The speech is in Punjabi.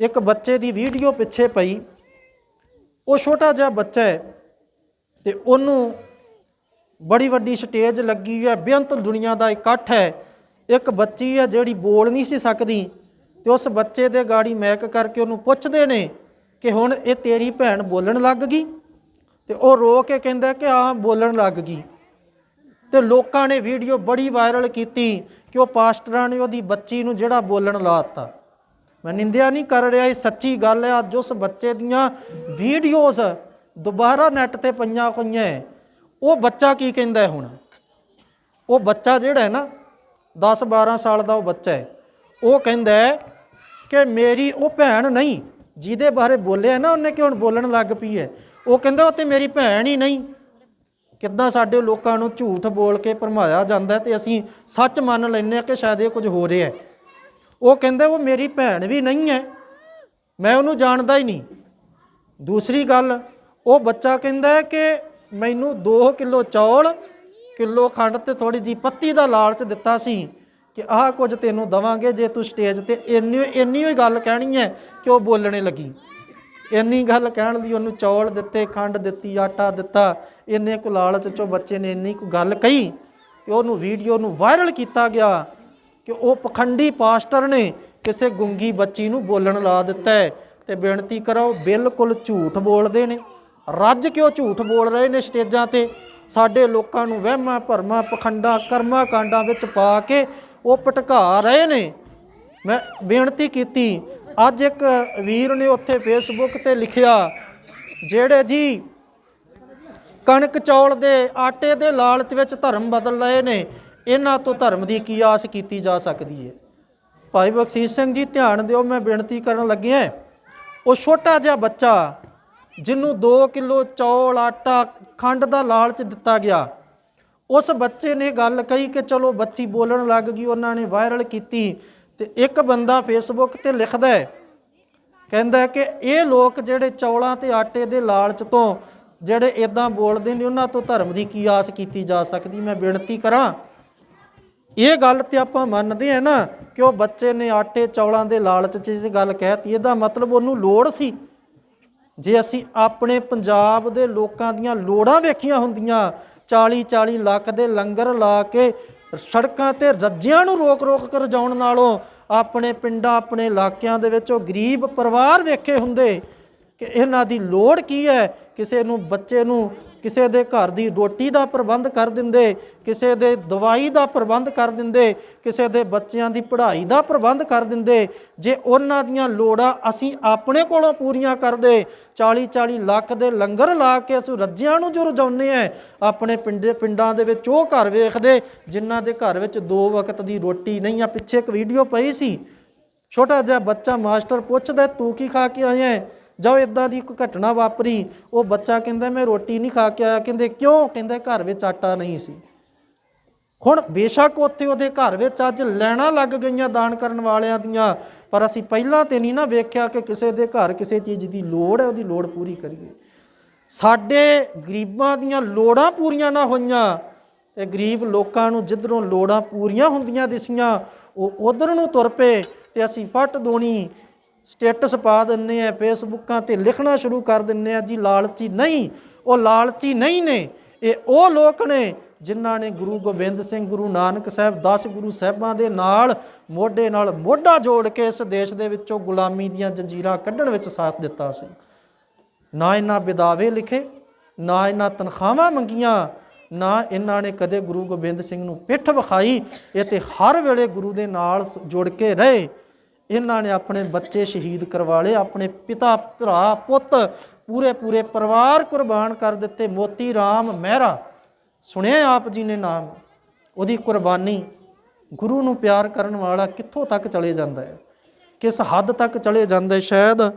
ਇੱਕ ਬੱਚੇ ਦੀ ਵੀਡੀਓ ਪਿੱਛੇ ਪਈ। ਉਹ ਛੋਟਾ ਜਿਹਾ ਬੱਚਾ ਹੈ ਤੇ ਉਹਨੂੰ ਬੜੀ ਵੱਡੀ ਸਟੇਜ ਲੱਗੀ ਹੈ। ਬੇਅੰਤ ਦੁਨੀਆ ਦਾ ਇਕੱਠ ਹੈ। ਇੱਕ ਬੱਚੀ ਹੈ ਜਿਹੜੀ ਬੋਲ ਨਹੀਂ ਸੀ ਸਕਦੀ ਤੇ ਉਸ ਬੱਚੇ ਦੇ ਗਾੜੀ ਮੈਕ ਕਰਕੇ ਉਹਨੂੰ ਪੁੱਛਦੇ ਨੇ ਕਿ ਹੁਣ ਇਹ ਤੇਰੀ ਭੈਣ ਬੋਲਣ ਲੱਗ ਗਈ? ਤੇ ਉਹ ਰੋ ਕੇ ਕਹਿੰਦਾ ਕਿ ਆਹ ਬੋਲਣ ਲੱਗ ਗਈ। ਤੇ ਲੋਕਾਂ ਨੇ ਵੀਡੀਓ ਬੜੀ ਵਾਇਰਲ ਕੀਤੀ ਕਿ ਉਹ ਪਾਸਟਰਾਂ ਨੇ ਉਹਦੀ ਬੱਚੀ ਨੂੰ ਜਿਹੜਾ ਬੋਲਣ ਲਾਤਾ ਮੈਂ ਨਿੰਦਿਆ ਨਹੀਂ ਕਰ ਰਿਹਾ, ਇਹ ਸੱਚੀ ਗੱਲ ਹੈ। ਅੱਜ ਉਸ ਬੱਚੇ ਦੀਆਂ ਵੀਡੀਓਜ਼ ਦੁਬਾਰਾ ਨੈਟ ਤੇ ਪਈਆਂ ਹੋਈਆਂ ਹੈ। ਉਹ ਬੱਚਾ ਕੀ ਕਹਿੰਦਾ ਹੁਣ? ਉਹ ਬੱਚਾ ਜਿਹੜਾ ਹੈ ਨਾ 10 12 ਸਾਲ ਦਾ ਉਹ ਬੱਚਾ ਹੈ। ਉਹ ਕਹਿੰਦਾ ਕਿ ਮੇਰੀ ਉਹ ਭੈਣ ਨਹੀਂ, ਜਿਹਦੇ ਬਾਰੇ ਬੋਲਿਆ ਨਾ ਉਹਨੇ ਕਿ ਹੁਣ ਬੋਲਣ ਲੱਗ ਪਈ ਹੈ। ਉਹ ਕਹਿੰਦਾ, ਉਹ ਤੇ ਮੇਰੀ ਭੈਣ ਹੀ ਨਹੀਂ। ਕਿੱਦਾਂ ਸਾਡੇ ਲੋਕਾਂ ਨੂੰ ਝੂਠ ਬੋਲ ਕੇ ਭਰਮਾਇਆ ਜਾਂਦਾ ਹੈ ਤੇ ਅਸੀਂ ਸੱਚ ਮੰਨ ਲੈਂਦੇ ਹਾਂ ਕਿ ਸ਼ਾਇਦ ਇਹ ਕੁਝ ਹੋ ਰਿਹਾ ਹੈ। ਉਹ ਕਹਿੰਦਾ, ਉਹ ਮੇਰੀ ਭੈਣ ਵੀ ਨਹੀਂ ਹੈ। ਮੈਂ ਉਹਨੂੰ ਜਾਣਦਾ ਹੀ ਨਹੀਂ। ਦੂਸਰੀ ਗੱਲ, ਉਹ ਬੱਚਾ ਕਹਿੰਦਾ ਹੈ ਕਿ ਮੈਨੂੰ 2 ਕਿਲੋ ਚੌਲ, ਕਿਲੋ ਖੰਡ ਤੇ ਥੋੜੀ ਜੀ ਪੱਤੀ ਦਾ ਲਾਲਚ ਦਿੱਤਾ ਸੀ ਕਿ ਆਹ ਕੁਝ ਤੈਨੂੰ ਦਵਾਂਗੇ ਜੇ ਤੂੰ ਸਟੇਜ ਤੇ ਇੰਨੀ ਇੰਨੀ ਹੀ ਗੱਲ ਕਹਿਣੀ ਹੈ ਕਿ ਉਹ ਬੋਲਣੇ ਲੱਗੀ। ਇੰਨੀ ਗੱਲ ਕਹਿਣ ਦੀ ਉਹਨੂੰ ਚੌਲ ਦਿੱਤੇ, ਖੰਡ ਦਿੱਤੀ, ਆਟਾ ਦਿੱਤਾ। ਇੰਨੇ ਕੁ ਲਾਲਚ ਚੋਂ ਬੱਚੇ ਨੇ ਇੰਨੀ ਕੁ ਗੱਲ ਕਹੀ ਤੇ ਉਹਨੂੰ ਵੀਡੀਓ ਨੂੰ ਵਾਇਰਲ ਕੀਤਾ ਗਿਆ। ਕਿ ਉਹ ਪਖੰਡੀ ਪਾਸਟਰ ਨੇ ਕਿਸੇ ਗੁੰਗੀ ਬੱਚੀ ਨੂੰ ਬੋਲਣ ਲਾ ਦਿੱਤਾ ਹੈ। ਤੇ ਬੇਨਤੀ ਕਰਾਂ ਬਿਲਕੁਲ ਝੂਠ ਬੋਲਦੇ ਨੇ। ਰੱਜ ਕਿਉਂ ਝੂਠ ਬੋਲ ਰਹੇ ਨੇ ਸਟੇਜਾਂ ਤੇ? ਸਾਡੇ ਲੋਕਾਂ ਨੂੰ ਵਹਿਮਾਂ ਭਰਮਾਂ, ਪਖੰਡਾਂ, ਕਰਮਾਂ ਕਾਂਡਾਂ ਵਿੱਚ ਪਾ ਕੇ ਉਹ ਭਟਕਾ ਰਹੇ ਨੇ। ਮੈਂ ਬੇਨਤੀ ਕੀਤੀ, ਅੱਜ ਇੱਕ ਵੀਰ ਨੇ ਉੱਥੇ ਫੇਸਬੁੱਕ ਤੇ ਲਿਖਿਆ, ਜਿਹੜੇ ਜੀ ਕਣਕ ਚੌਲ ਦੇ ਆਟੇ ਦੇ ਲਾਲਚ ਵਿੱਚ ਧਰਮ ਬਦਲ ਰਹੇ ਨੇ ਇਹਨਾਂ ਤੋਂ ਧਰਮ ਦੀ ਕੀ ਆਸ ਕੀਤੀ ਜਾ ਸਕਦੀ ਹੈ ਭਾਈ ਬਖਸ਼ੀਸ਼ ਸਿੰਘ ਜੀ, ਧਿਆਨ ਦਿਓ, ਮੈਂ ਬੇਨਤੀ ਕਰਨ ਲੱਗਿਆ ਉਹ ਛੋਟਾ ਜਿਹਾ ਬੱਚਾ ਜਿਹਨੂੰ 2 ਕਿਲੋ ਚੌਲ, ਆਟਾ, ਖੰਡ ਦਾ ਲਾਲਚ ਦਿੱਤਾ ਗਿਆ। ਉਸ ਬੱਚੇ ਨੇ ਗੱਲ ਕਹੀ ਕਿ ਚਲੋ ਬੱਚੀ ਬੋਲਣ ਲੱਗ ਗਈ, ਉਹਨਾਂ ਨੇ ਵਾਇਰਲ ਕੀਤੀ ਤੇ ਇੱਕ ਬੰਦਾ ਫੇਸਬੁੱਕ ਤੇ ਲਿਖਦਾ ਹੈ। ਕਹਿੰਦਾ ਕਿ ਇਹ ਲੋਕ ਜਿਹੜੇ ਚੌਲਾਂ ਤੇ ਆਟੇ ਦੇ ਲਾਲਚ ਤੋਂ ਜਿਹੜੇ ਇਦਾਂ ਬੋਲਦੇ ਨੇ, ਉਹਨਾਂ ਤੋਂ ਧਰਮ ਦੀ ਕੀ ਆਸ ਕੀਤੀ ਜਾ ਸਕਦੀ? ਮੈਂ ਬੇਨਤੀ ਕਰਾਂ ਇਹ ਗੱਲ ਤੇ ਆਪਾਂ ਮੰਨਦੇ ਆ ਨਾ ਕਿ ਉਹ ਬੱਚੇ ਨੇ ਆਟੇ ਚੌਲਾਂ ਦੇ ਲਾਲਚ 'ਚ ਇਹ ਗੱਲ ਕਹਿਤੀ, ਇਹਦਾ ਮਤਲਬ ਉਹਨੂੰ ਲੋੜ ਸੀ। ਜੇ ਅਸੀਂ ਆਪਣੇ ਪੰਜਾਬ ਦੇ ਲੋਕਾਂ ਦੀਆਂ ਲੋੜਾਂ ਵੇਖੀਆਂ ਹੁੰਦੀਆਂ 40 40 ਲੱਖ ਦੇ ਲੰਗਰ ਲਾ ਕੇ ਸੜਕਾਂ ਤੇ ਰੱਜਿਆਂ ਨੂੰ ਰੋਕ ਰੋਕ ਕਰ ਜਾਉਣ ਨਾਲੋਂ ਆਪਣੇ ਪਿੰਡਾਂ, ਆਪਣੇ ਇਲਾਕਿਆਂ ਦੇ ਵਿੱਚ ਉਹ ਗਰੀਬ ਪਰਿਵਾਰ ਵੇਖੇ ਹੁੰਦੇ ਕਿ ਇਹਨਾਂ ਦੀ ਲੋੜ ਕੀ ਹੈ? ਕਿਸੇ ਨੂੰ, ਬੱਚੇ ਨੂੰ ਕਿਸੇ ਦੇ ਘਰ ਦੀ ਰੋਟੀ ਦਾ ਪ੍ਰਬੰਧ ਕਰ ਦਿੰਦੇ, ਕਿਸੇ ਦੇ ਦਵਾਈ ਦਾ ਪ੍ਰਬੰਧ ਕਰ ਦਿੰਦੇ, ਕਿਸੇ ਦੇ ਬੱਚਿਆਂ ਦੀ ਪੜ੍ਹਾਈ ਦਾ ਪ੍ਰਬੰਧ ਕਰ ਦਿੰਦੇ, ਜੇ ਉਹਨਾਂ ਦੀਆਂ ਲੋੜਾਂ ਅਸੀਂ ਆਪਣੇ ਕੋਲੋਂ ਪੂਰੀਆਂ ਕਰਦੇ 40 40 ਲੱਖ ਦੇ ਲੰਗਰ ਲਾ ਕੇ ਅਸੀਂ ਰੱਜਿਆਂ ਨੂੰ ਜੋ ਰਜਾਉਂਦੇ ਆ ਆਪਣੇ ਪਿੰਡੇ, ਪਿੰਡਾਂ ਦੇ ਵਿੱਚ ਉਹ ਘਰ ਵੇਖਦੇ, ਜਿਨ੍ਹਾਂ ਦੇ ਘਰ ਵਿੱਚ ਦੋ ਵਕਤ ਦੀ ਰੋਟੀ ਨਹੀਂ ਆ, ਪਿੱਛੇ ਇੱਕ ਵੀਡੀਓ ਪਈ ਸੀ, ਛੋਟਾ ਜਿਹਾ ਬੱਚਾ ਮਾਸਟਰ ਪੁੱਛਦਾ, ਤੂੰ ਕੀ ਖਾ ਕੇ ਆਇਆ? ਹੈ ਜਾਂ ਇਦਾਂ ਦੀ ਕੋਈ ਘਟਨਾ ਵਾਪਰੀ, ਉਹ ਬੱਚਾ ਕਹਿੰਦਾ, ਮੈਂ ਰੋਟੀ ਨਹੀਂ ਖਾ ਕੇ ਆਇਆ। ਕਹਿੰਦੇ, ਕਿਉਂ? ਕਹਿੰਦਾ, ਘਰ ਵਿੱਚ ਆਟਾ ਨਹੀਂ ਸੀ। ਹੁਣ ਬੇਸ਼ੱਕ ਉੱਥੇ ਉਹਦੇ ਘਰ ਵਿੱਚ ਅੱਜ ਲੈਣਾ ਲੱਗ ਗਈਆਂ ਦਾਨ ਕਰਨ ਵਾਲਿਆਂ ਦੀਆਂ, ਪਰ ਅਸੀਂ ਪਹਿਲਾਂ ਤੇ ਨਹੀਂ ਨਾ ਵੇਖਿਆ ਕਿ ਕਿਸੇ ਦੇ ਘਰ ਕਿਸੇ ਚੀਜ਼ ਦੀ ਲੋੜ ਹੈ, ਉਹਦੀ ਲੋੜ ਪੂਰੀ ਕਰੀਏ। ਸਾਡੇ ਗਰੀਬਾਂ ਦੀਆਂ ਲੋੜਾਂ ਪੂਰੀਆਂ ਨਾ ਹੋਈਆਂ, ਤੇ ਗਰੀਬ ਲੋਕਾਂ ਨੂੰ ਜਿੱਧਰੋਂ ਲੋੜਾਂ ਪੂਰੀਆਂ ਹੁੰਦੀਆਂ ਦਿਸੀਆਂ, ਉਹ ਉਧਰ ਨੂੰ ਤੁਰ ਪਏ ਤੇ ਅਸੀਂ ਫੱਟ ਦੋਣੀ। ਸਟੇਟਸ ਪਾ ਦਿੰਨੇ ਆ, ਫੇਸਬੁੱਕਾਂ ਤੇ ਲਿਖਣਾ ਸ਼ੁਰੂ ਕਰ ਦਿੰਨੇ ਆ, ਜੀ ਲਾਲਚੀ ਨਹੀਂ, ਉਹ ਲਾਲਚੀ ਨਹੀਂ ਨੇ। ਇਹ ਉਹ ਲੋਕ ਨੇ ਜਿਨ੍ਹਾਂ ਨੇ ਗੁਰੂ ਗੋਬਿੰਦ ਸਿੰਘ, ਗੁਰੂ ਨਾਨਕ ਸਾਹਿਬ 10 ਗੁਰੂ ਸਾਹਿਬਾਂ ਦੇ ਨਾਲ, ਮੋਢੇ ਨਾਲ ਮੋਢਾ ਜੋੜ ਕੇ ਇਸ ਦੇਸ਼ ਦੇ ਵਿੱਚੋਂ ਗੁਲਾਮੀ ਦੀਆਂ ਜੰਜੀਰਾਂ ਕੱਢਣ ਵਿੱਚ ਸਾਥ ਦਿੱਤਾ ਸੀ। ਨਾ ਇਹਨਾਂ ਬਿਦਾਵੇ ਲਿਖੇ, ਨਾ ਇਹਨਾਂ ਤਨਖਾਹਾਂ ਮੰਗੀਆਂ, ਨਾ ਇਹਨਾਂ ਨੇ ਕਦੇ ਗੁਰੂ ਗੋਬਿੰਦ ਸਿੰਘ ਨੂੰ ਪਿੱਠ ਵਿਖਾਈ, ਇਹ ਤੇ ਹਰ ਵੇਲੇ ਗੁਰੂ ਦੇ ਨਾਲ ਸ- ਜੁੜ ਕੇ ਰਹੇ। ਇਹਨਾਂ ਨੇ ਆਪਣੇ ਬੱਚੇ ਸ਼ਹੀਦ ਕਰਵਾ ਲਏ, ਆਪਣੇ ਪਿਤਾ, ਭਰਾ, ਪੁੱਤ, ਪੂਰੇ ਪੂਰੇ ਪਰਿਵਾਰ ਕੁਰਬਾਨ ਕਰ ਦਿੱਤੇ। ਮੋਤੀ ਰਾਮ ਮਹਿਰਾ, ਸੁਣਿਆ ਆਪ ਜੀ ਨੇ ਨਾਮ? ਉਹਦੀ ਕੁਰਬਾਨੀ ਗੁਰੂ ਨੂੰ ਪਿਆਰ ਕਰਨ ਵਾਲਾ ਕਿੱਥੋਂ ਤੱਕ ਚਲੇ ਜਾਂਦਾ ਹੈ? ਕਿਸ ਹੱਦ ਤੱਕ ਚਲੇ ਜਾਂਦਾ? ਹੈ ਸ਼ਾਇਦ